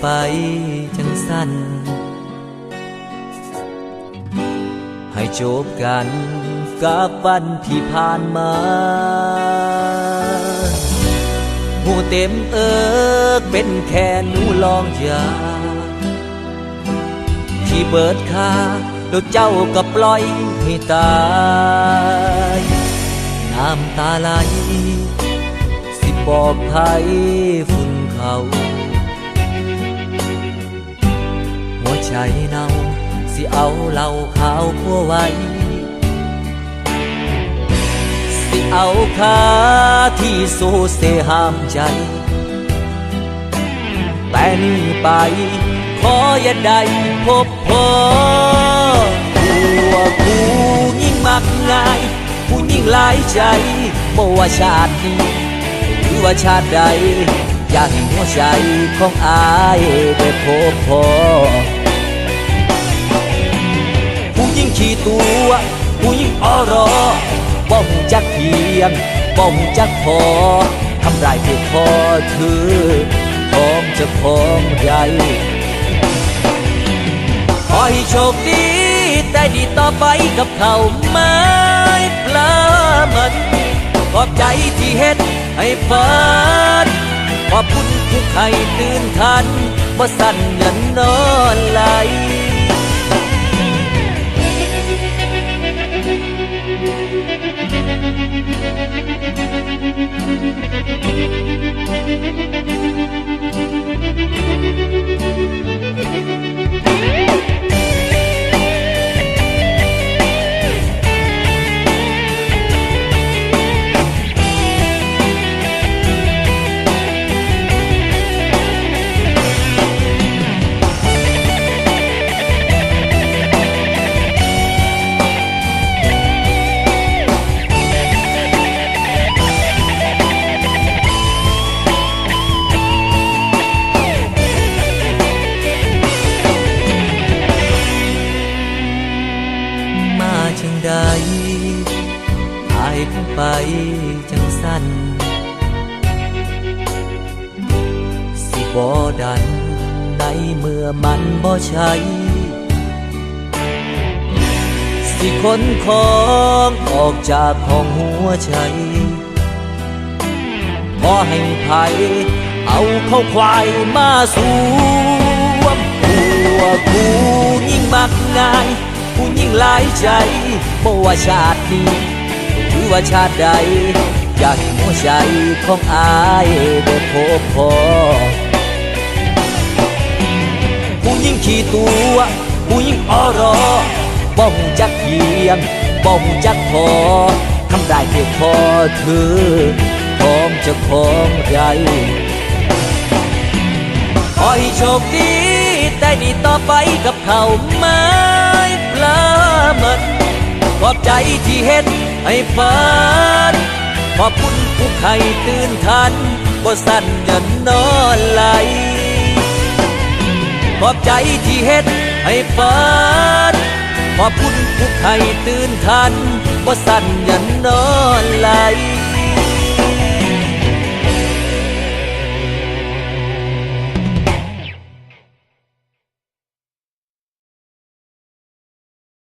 ไปจัง สั้น ให้จบกันกับวันที่ผ่านมาหูเต็มเอิกเป็นแค่หนูลองยา ที่เบิดค่าแล้วเจ้าก็ปล่อยให้ตายน้ำตาไหล สิบอกไผฝุ่นเขา หัวใจเนาสิเอาเหล้าขาวพัวไว้ สิเอาคาที่โซเซห้ามใจ แต่นี่ไปขออย่าได้พบพอตัวผู้ยิ่งมักง่ายผู้ยิ่งหลายใจบ่ว่าชาตินี้หรือว่าชาติใด อยากให้หัวใจของอายได้พบพอผู้ยิ่ง ขี้ตัวผู้ยิ่งอรอบ่หูจักเพียงบ่หูจักพอทำลายเพียงพอคือของจะของใดขอให้โชคดีแต่ดีต่อไปกับเขาไม่ปลามันขอบใจที่เฮ็ดให้ฝันขอบคุณผู้ใครตื่นทันบ่สั่นเงินนอนลา ใดอายคงไปจังสั้น สิบ่ดันในเมื่อมันบ่ใช่สิคนของออกจากของหัวใจบ่ให้ไผเอาเข้าควายมาสวมตัวกูยิ่งมักง่ายผู้ยิ่งหลายใจ บ่ว่าชาตินี้หรือว่าชาติใด อยากให้หัวใจของอายได้พบพอผู้ยิ่งขี้ตัวผู้ยิ่งอรอบ่หูจักเพียงบ่หูจักพอทำได้เพียงพอคือของเจ้าของใจขอให้โชคดีแต่ดีต่อไปกับเขาไม่ปลามันข อบใจที่เฮ็ดให้ฝันขอบคุณผู้ใครตื่นทันบ่สั่นเงินนอนไหลขอบใจที่เฮ็ดให้ฝันขอบคุณผู้ใครตื่นทันบ่สั่นเงินนอนไหล